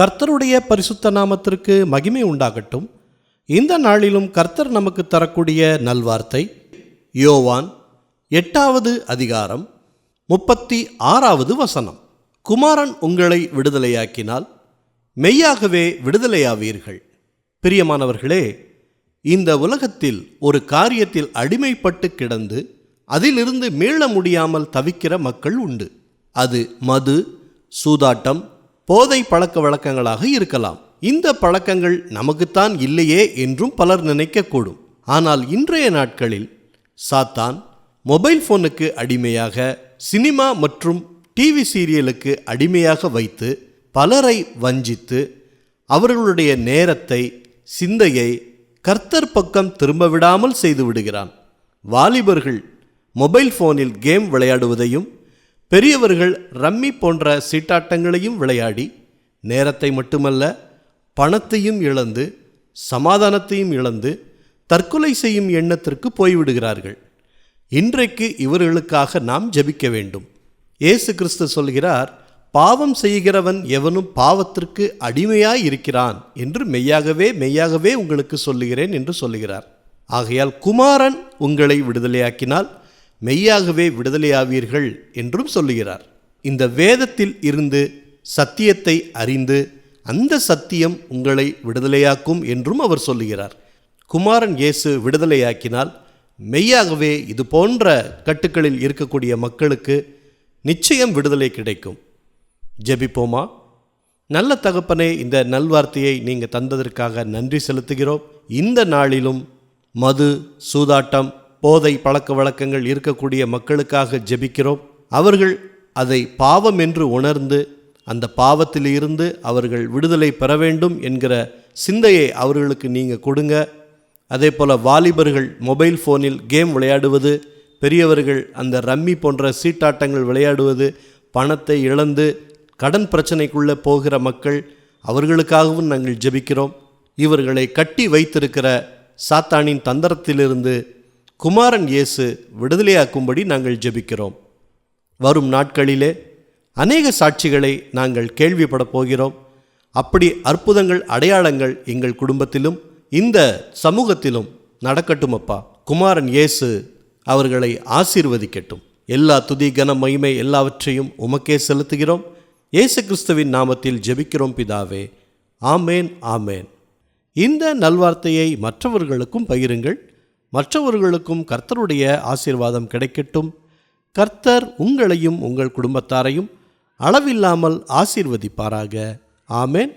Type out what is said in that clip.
கர்த்தருடைய பரிசுத்த நாமத்திற்கு மகிமை உண்டாகட்டும். இந்த நாளிலும் கர்த்தர் நமக்கு தரக்கூடிய நல்வார்த்தை யோவான் எட்டாவது அதிகாரம் முப்பத்தி ஆறாவது வசனம். குமாரன் உங்களை விடுதலையாக்கினால் மெய்யாகவே விடுதலையாவீர்கள். பிரியமானவர்களே இந்த உலகத்தில் ஒரு காரியத்தில் அடிமைப்பட்டு கிடந்து அதிலிருந்து மீள முடியாமல் தவிக்கிற மக்கள் உண்டு. அது மது சூதாட்டம் போதை பழக்க வழக்கங்களாக இருக்கலாம். இந்த பழக்கங்கள் நமக்குத்தான் இல்லையே என்றும் பலர் நினைக்கக்கூடும். ஆனால் இன்றைய நாட்களில் சாத்தான் மொபைல் ஃபோனுக்கு அடிமையாக சினிமா மற்றும் டிவி சீரியலுக்கு அடிமையாக வைத்து பலரை வஞ்சித்து அவர்களுடைய நேரத்தை சிந்தையை கர்த்தர் பக்கம் திரும்ப விடாமல் செய்து விடுகிறான். வாலிபர்கள் மொபைல் ஃபோனில் கேம் விளையாடுவதையும் பெரியவர்கள் ரம்மி போன்ற சீட்டாட்டங்களையும் விளையாடி நேரத்தை மட்டுமல்ல பணத்தையும் இழந்து சமாதானத்தையும் இழந்து தற்கொலை செய்யும் எண்ணத்திற்கு போய்விடுகிறார்கள். இன்றைக்கு இவர்களுக்காக நாம் ஜெபிக்க வேண்டும். இயேசு கிறிஸ்து சொல்கிறார் பாவம் செய்கிறவன் எவனும் பாவத்திற்கு அடிமையாய் இருக்கிறான் என்று மெய்யாகவே மெய்யாகவே உங்களுக்கு சொல்லுகிறேன் என்று சொல்லுகிறார். ஆகையால் குமாரன் உங்களை விடுதலையாக்கினால் மெய்யாகவே விடுதலையாவீர்கள் என்றும் சொல்லுகிறார். இந்த வேதத்தில் இருந்து சத்தியத்தை அறிந்து அந்த சத்தியம் உங்களை விடுதலையாக்கும் என்றும் அவர் சொல்லுகிறார். குமாரன் இயேசு விடுதலையாக்கினால் மெய்யாகவே இது போன்ற கட்டுக்களில் இருக்கக்கூடிய மக்களுக்கு நிச்சயம் விடுதலை கிடைக்கும். ஜெபிப்போமா? நல்ல தகப்பனே இந்த நல்வார்த்தையை நீங்கள் தந்ததற்காக நன்றி செலுத்துகிறோம். இந்த நாளிலும் மது சூதாட்டம் போதை பழக்க வழக்கங்கள் இருக்கக்கூடிய மக்களுக்காக ஜெபிக்கிறோம். அவர்கள் அதை பாவம் என்று உணர்ந்து அந்த பாவத்தில் இருந்து அவர்கள் விடுதலை பெற வேண்டும் என்கிற சிந்தையை அவர்களுக்கு நீங்கள் கொடுங்க. அதே போல் வாலிபர்கள் மொபைல் ஃபோனில் கேம் விளையாடுவது பெரியவர்கள் அந்த ரம்மி போன்ற சீட்டாட்டங்கள் விளையாடுவது பணத்தை இழந்து கடன் பிரச்சனைக்குள்ளே போகிற மக்கள் அவர்களுக்காகவும் நாங்கள் ஜெபிக்கிறோம். இவர்களை கட்டி வைத்திருக்கிற சாத்தானின் தந்திரத்திலிருந்து குமாரன் இயேசு விடுதலையாக்கும்படி நாங்கள் ஜெபிக்கிறோம். வரும் நாட்களிலே அநேக சாட்சிகளை நாங்கள் கேள்விப்பட போகிறோம். அப்படி அற்புதங்கள் அடையாளங்கள் எங்கள் குடும்பத்திலும் இந்த சமூகத்திலும் நடக்கட்டும் அப்பா குமாரன் இயேசு அவர்களை ஆசீர்வதிக்கட்டும். எல்லா துதி கன மகிமை எல்லாவற்றையும் உமக்கே செலுத்துகிறோம். இயேசு கிறிஸ்துவின் நாமத்தில் ஜெபிக்கிறோம் பிதாவே. ஆமேன் ஆமேன். இந்த நல்வார்த்தையை மற்றவர்களுக்கும் பகிருங்கள். மற்றவர்களுக்கும் கர்த்தருடைய ஆசீர்வாதம் கிடைக்கட்டும். கர்த்தர் உங்களையும் உங்கள் குடும்பத்தாரையும் அளவில்லாமல் ஆசீர்வதிப்பாராக. ஆமேன்.